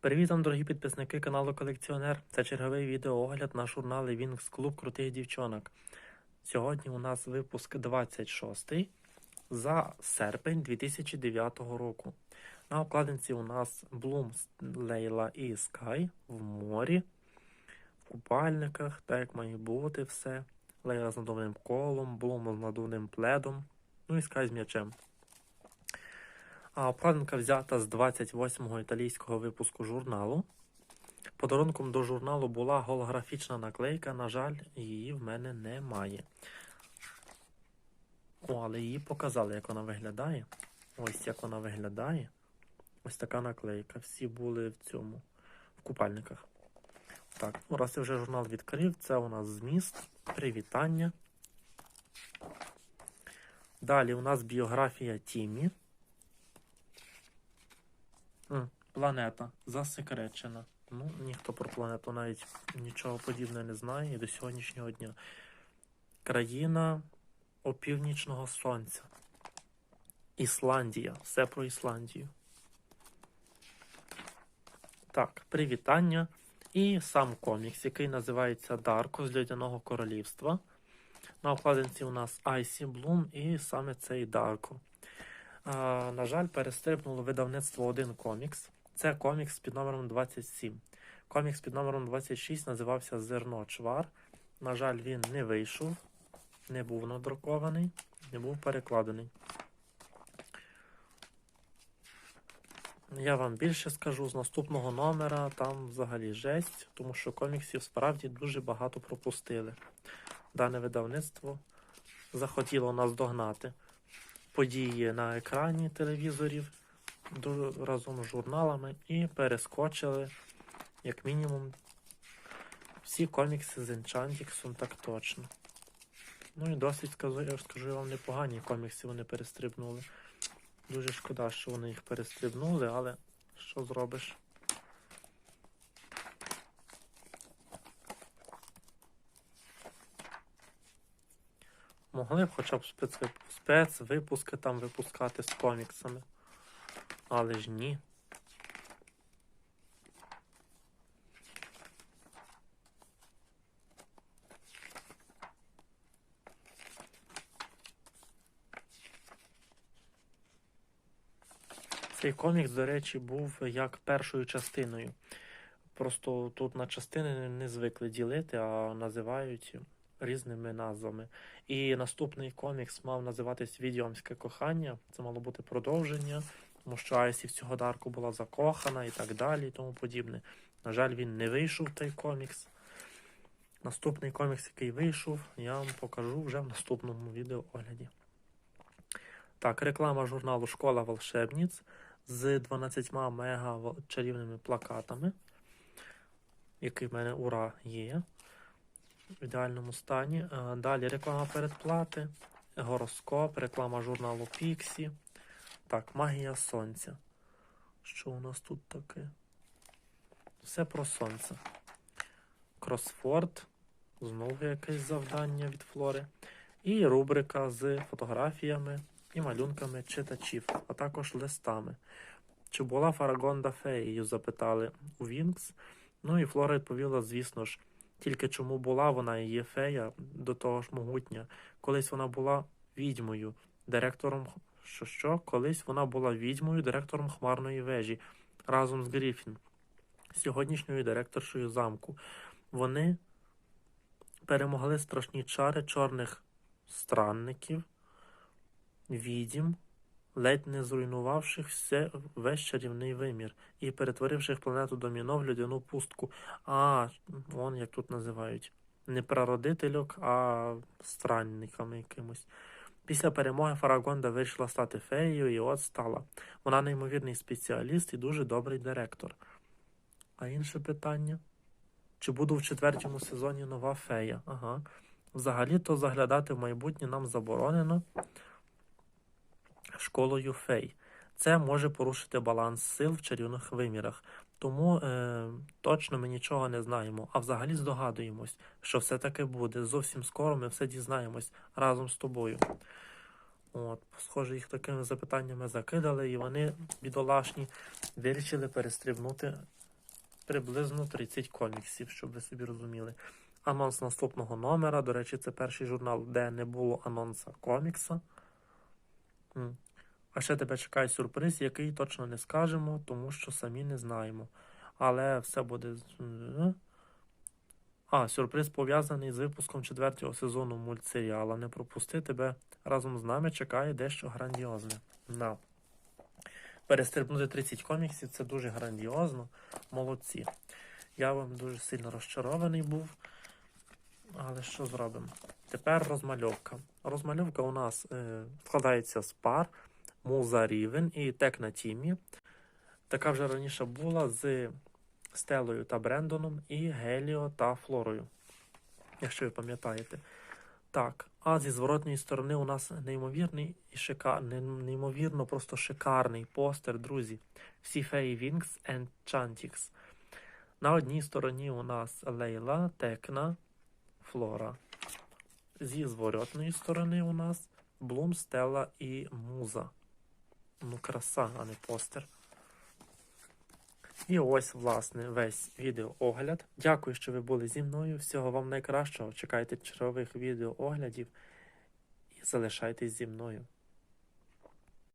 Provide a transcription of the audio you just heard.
Привіт вам, дорогі підписники каналу Колекціонер. Це черговий відеоогляд на журнали Вінкс Клуб Крутих дівчонок. Сьогодні у нас випуск 26 за серпень 2009 року. На обкладинці у нас Блум, Лейла і Скай в морі, в купальниках, так як має бути все. Лейла з надувним колом, Блум з надувним пледом, ну і Скай з м'ячем. А обкладинка взята з 28-го італійського випуску журналу. Подарунком до журналу була голографічна наклейка. На жаль, її в мене немає. О, але її показали, як вона виглядає. Ось як вона виглядає. Ось така наклейка. Всі були в цьому, в купальниках. Так, ну раз я вже журнал відкрив, це у нас зміст, привітання. Далі у нас біографія Тімі. Планета засекречена. Ну, ніхто про планету навіть нічого подібного не знає і до сьогоднішнього дня. Країна опівнічного сонця. Ісландія. Все про Ісландію. Так, привітання. І сам комікс, який називається Дарко з Льодяного Королівства. На обкладинці у нас Айсі Блум і саме цей Дарко. На жаль, перестрибнуло видавництво один комікс. Це комікс під номером 27. Комікс під номером 26 називався Зерно Чвар. На жаль, він не вийшов, не був надрукований, не був перекладений. Я вам більше скажу з наступного номера, там взагалі жесть, тому що коміксів справді дуже багато пропустили. Дане видавництво захотіло нас догнати події на екрані телевізорів разом з журналами і перескочили, як мінімум, всі комікси з Енчантіксом, так точно. Ну і досить скажу, я скажу вам непогані комікси вони перестрибнули. Дуже шкода, що вони їх перестрибнули, але що зробиш? Могли б хоча б спецвип- спецвипуски там випускати з коміксами. Але ж ні. Цей комікс, до речі, був як першою частиною. Просто тут на частини не звикли ділити, а називають різними назвами. І наступний комікс мав називатись Відьомське кохання. Це мало бути продовження, тому що Айсі в цього Дарку була закохана і так далі, і тому подібне. На жаль, він не вийшов той комікс. Наступний комікс, який вийшов, я вам покажу вже в наступному відеоогляді. Так, реклама журналу Школа волшебниць з 12 мега чарівними плакатами, який в мене ура є в ідеальному стані. Е, Далі реклама передплати, гороскоп, реклама журналу Піксі. Так, магія сонця. Що у нас тут таке? Все про сонце. Кросфорд. Знову якесь завдання від Флори. І рубрика з фотографіями і малюнками читачів, а також листами. Чи була Фарагонда феєю? запитали у Вінкс. Ну і Флора відповіла, звісно ж, тільки чому була вона і є фея, до того ж могутня. Колись вона була відьмою, директором що що? Колись вона була відьмою, директором хмарної вежі разом з Гріфін, сьогоднішньою директоршою замку. Вони перемогли страшні чари чорних странників, відьм, ледь не зруйнувавших все весь чарівний вимір і перетворивши планету доміно в людяну пустку. А, вон як тут називають. Не прародительок, а странниками якимось. Після перемоги Фарагонда вирішила стати феєю, і от стала. Вона неймовірний спеціаліст і дуже добрий директор. А інше питання? Чи буде в четвертому сезоні нова фея? Ага. Взагалі-то заглядати в майбутнє нам заборонено школою фей. Це може порушити баланс сил в чарівних вимірах. Тому е, точно ми нічого не знаємо, а взагалі здогадуємось, що все таки буде. Зовсім скоро ми все дізнаємось разом з тобою. От, схоже, їх такими запитаннями закидали, і вони, бідолашні, вирішили перестрибнути приблизно 30 коміксів, щоб ви собі розуміли. Анонс наступного номера. До речі, це перший журнал, де не було анонса комікса. А ще тебе чекає сюрприз, який точно не скажемо, тому що самі не знаємо. Але все буде. е. А, сюрприз пов'язаний з випуском четвертого сезону мультсеріала. Не пропусти тебе разом з нами чекає дещо грандіозне. На. Перестрибнути 30 коміксів це дуже грандіозно. Молодці. Я вам дуже сильно розчарований був. Але що зробимо? Тепер розмальовка. Розмальовка у нас е, складається з пар, муза рівень і тек на тімі. Така вже раніше була з Стелою та Брендоном і Геліо та Флорою. Якщо ви пам'ятаєте. Так, а зі зворотної сторони у нас неймовірний і шикарний, неймовірно просто шикарний постер, друзі. Всі феї Вінкс and Chantix. На одній стороні у нас Лейла, Текна, Флора. Зі зворотної сторони у нас Блум, Стелла і Муза. Ну, краса, а не постер. І ось, власне, весь відеоогляд. Дякую, що ви були зі мною. Всього вам найкращого. Чекайте чергових відеооглядів і залишайтесь зі мною.